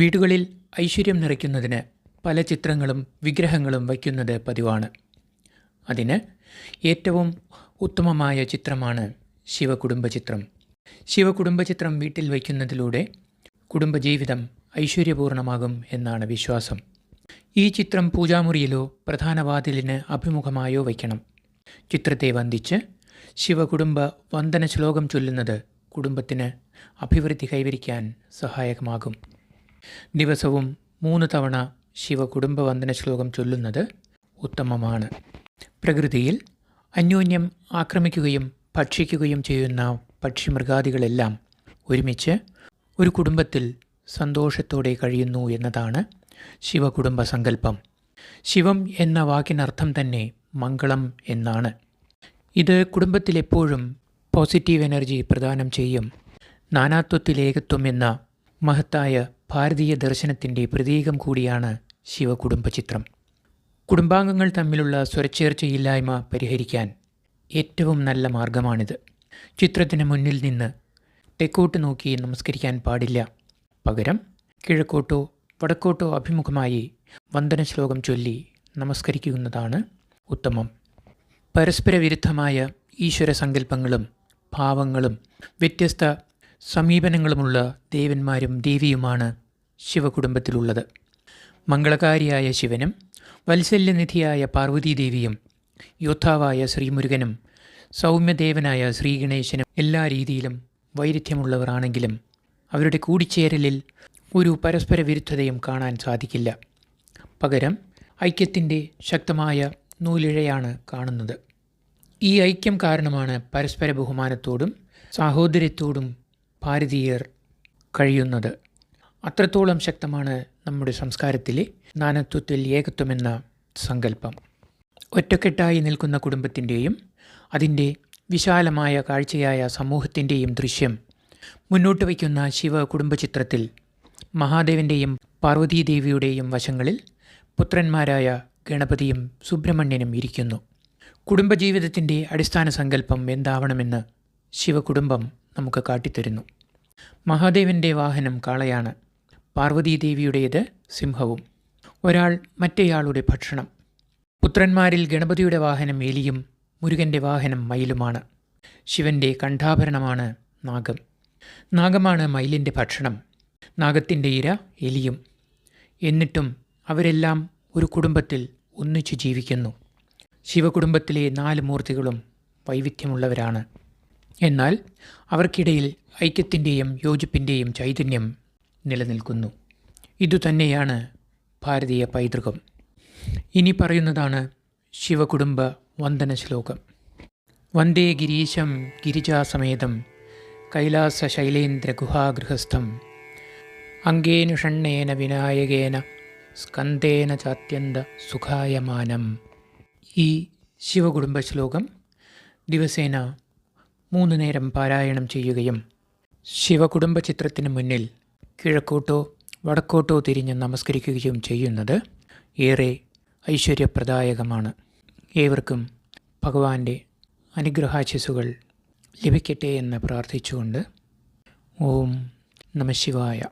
വീടുകളിൽ ഐശ്വര്യം നിറയ്ക്കുന്നതിന് പല ചിത്രങ്ങളും വിഗ്രഹങ്ങളും വയ്ക്കുന്നത് പതിവാണ്. അതിന് ഏറ്റവും ഉത്തമമായ ചിത്രമാണ് ശിവകുടുംബ ചിത്രം ശിവകുടുംബ ചിത്രം വീട്ടിൽ വയ്ക്കുന്നതിലൂടെ കുടുംബജീവിതം ഐശ്വര്യപൂർണമാകും എന്നാണ് വിശ്വാസം. ഈ ചിത്രം പൂജാമുറിയിലോ പ്രധാന വാതിലിന് അഭിമുഖമായോ വയ്ക്കണം. ചിത്രത്തെ വന്ദിച്ച് ശിവകുടുംബ വന്ദന ശ്ലോകം ചൊല്ലുന്നത് കുടുംബത്തിന് അഭിവൃദ്ധി കൈവരിക്കാൻ സഹായകമാകും. ദിവസവും മൂന്ന് തവണ ശിവകുടുംബവന്ദന ശ്ലോകം ചൊല്ലുന്നത് ഉത്തമമാണ്. പ്രകൃതിയിൽ അന്യോന്യം ആക്രമിക്കുകയും ഭക്ഷിക്കുകയും ചെയ്യുന്ന പക്ഷിമൃഗാദികളെല്ലാം ഒരുമിച്ച് ഒരു കുടുംബത്തിൽ സന്തോഷത്തോടെ കഴിയുന്നു എന്നതാണ് ശിവകുടുംബ സങ്കല്പം ശിവം എന്ന വാക്കിനർത്ഥം തന്നെ മംഗളം എന്നാണ്. ഇത് കുടുംബത്തിലെപ്പോഴും പോസിറ്റീവ് എനർജി പ്രദാനം ചെയ്യും. നാനാത്വത്തിലേകത്വം എന്ന മഹത്തായ ഭാരതീയ ദർശനത്തിന്റെ പ്രതീകം കൂടിയാണ് ശിവകുടുംബ ചിത്രം കുടുംബാംഗങ്ങൾ തമ്മിലുള്ള സ്വരച്ചേർച്ചയില്ലായ്മ പരിഹരിക്കാൻ ഏറ്റവും നല്ല മാർഗമാണിത്. ചിത്രത്തിന് മുന്നിൽ നിന്ന് തെക്കോട്ട് നോക്കി നമസ്കരിക്കാൻ പാടില്ല. പകരം കിഴക്കോട്ടോ വടക്കോട്ടോ അഭിമുഖമായി വന്ദന ശ്ലോകം ചൊല്ലി നമസ്കരിക്കുന്നതാണ് ഉത്തമം. പരസ്പര വിരുദ്ധമായ ഈശ്വര സങ്കല്പങ്ങളും ഭാവങ്ങളും വ്യത്യസ്ത സമീപനങ്ങളുമുള്ള ദേവന്മാരും ദേവിയുമാണ് ശിവകുടുംബത്തിലുള്ളത്. മംഗളകാരിയായ ശിവനും വത്സല്യനിധിയായ പാർവതീദേവിയും യോദ്ധാവായ ശ്രീമുരുകനും സൗമ്യദേവനായ ശ്രീഗണേശനും എല്ലാ രീതിയിലും വൈരുദ്ധ്യമുള്ളവരാണെങ്കിലും അവരുടെ കൂടിച്ചേരലിൽ ഒരു പരസ്പര വിരുദ്ധതയും കാണാൻ സാധിക്കില്ല. പകരം ഐക്യത്തിന്റെ ശക്തമായ നൂലിഴയാണ് കാണുന്നത്. ഈ ഐക്യം കാരണമാണ് പരസ്പര ബഹുമാനത്തോടും സാഹോദര്യത്തോടും ഭാരതീയർ കഴിയുന്നത്. അത്രത്തോളം ശക്തമാണ് നമ്മുടെ സംസ്കാരത്തിലെ നാനത്വത്തിൽ ഏകത്വമെന്ന സങ്കല്പം. ഒറ്റക്കെട്ടായി നിൽക്കുന്ന കുടുംബത്തിന്റെയും അതിന്റെ വിശാലമായ കാഴ്ചയായ സമൂഹത്തിന്റെയും ദൃശ്യം മുന്നോട്ട് വയ്ക്കുന്ന ശിവ കുടുംബചിത്രത്തിൽ മഹാദേവന്റെയും പാർവതീദേവിയുടെയും വശങ്ങളിൽ പുത്രന്മാരായ ഗണപതിയും സുബ്രഹ്മണ്യനും ഇരിക്കുന്നു. കുടുംബജീവിതത്തിന്റെ അടിസ്ഥാന സങ്കല്പം എന്താവണമെന്ന് ശിവകുടുംബം നമുക്ക് കാട്ടിത്തരുന്നു. മഹാദേവന്റെ വാഹനം കാളയാണ്. പാർവതീദേവിയുടേത് സിംഹവും. ഒരാൾ മറ്റേയാളുടെ ഭക്ഷണം. പുത്രന്മാരിൽ ഗണപതിയുടെ വാഹനം എലിയും മുരുകന്റെ വാഹനം മയിലുമാണ്. ശിവന്റെ കണ്ഠാഭരണമാണ് നാഗം. നാഗമാണ് മയിലിന്റെ ഭക്ഷണം. നാഗത്തിന്റെ ഇര എലിയും. എന്നിട്ടും അവരെല്ലാം ഒരു കുടുംബത്തിൽ ഒന്നിച്ചു ജീവിക്കുന്നു. ശിവകുടുംബത്തിലെ നാല് മൂർത്തികളും വൈവിധ്യമുള്ളവരാണ്. എന്നാൽ അവർക്കിടയിൽ ഐക്യത്തിന്റെയും യോജിപ്പിന്റെയും ചൈതന്യം നിലനിൽക്കുന്നു. ഇതുതന്നെയാണ് ഭാരതീയ പൈതൃകം. ഇനി പറയുന്നതാണ് ശിവകുടുംബ വന്ദന ശ്ലോകം വന്ദേ ഗിരീശം ഗിരിജാസമേതം കൈലാസ ശൈലേന്ദ്ര ഗുഹാഗൃഹസ്ഥം അങ്കേനുഷണ്ണേന വിനായകേന സ്കന്ദേന ചാത്യന്ത സുഖായമാനം. ഈ ശിവകുടുംബ ശ്ലോകം ദിവസേന മൂന്ന് നേരം പാരായണം ചെയ്യുകയും ശിവകുടുംബ ചിത്രത്തിന് മുന്നിൽ കിഴക്കോട്ടോ വടക്കോട്ടോ തിരിഞ്ഞ് നമസ്കരിക്കുകയും ചെയ്യുന്നത് ഏറെ ഐശ്വര്യപ്രദായകമാണ്. ഏവർക്കും ഭഗവാന്റെ അനുഗ്രഹാശിസുകൾ ലഭിക്കട്ടെ എന്ന് പ്രാർത്ഥിച്ചുകൊണ്ട് ഓം നമ ശിവായ.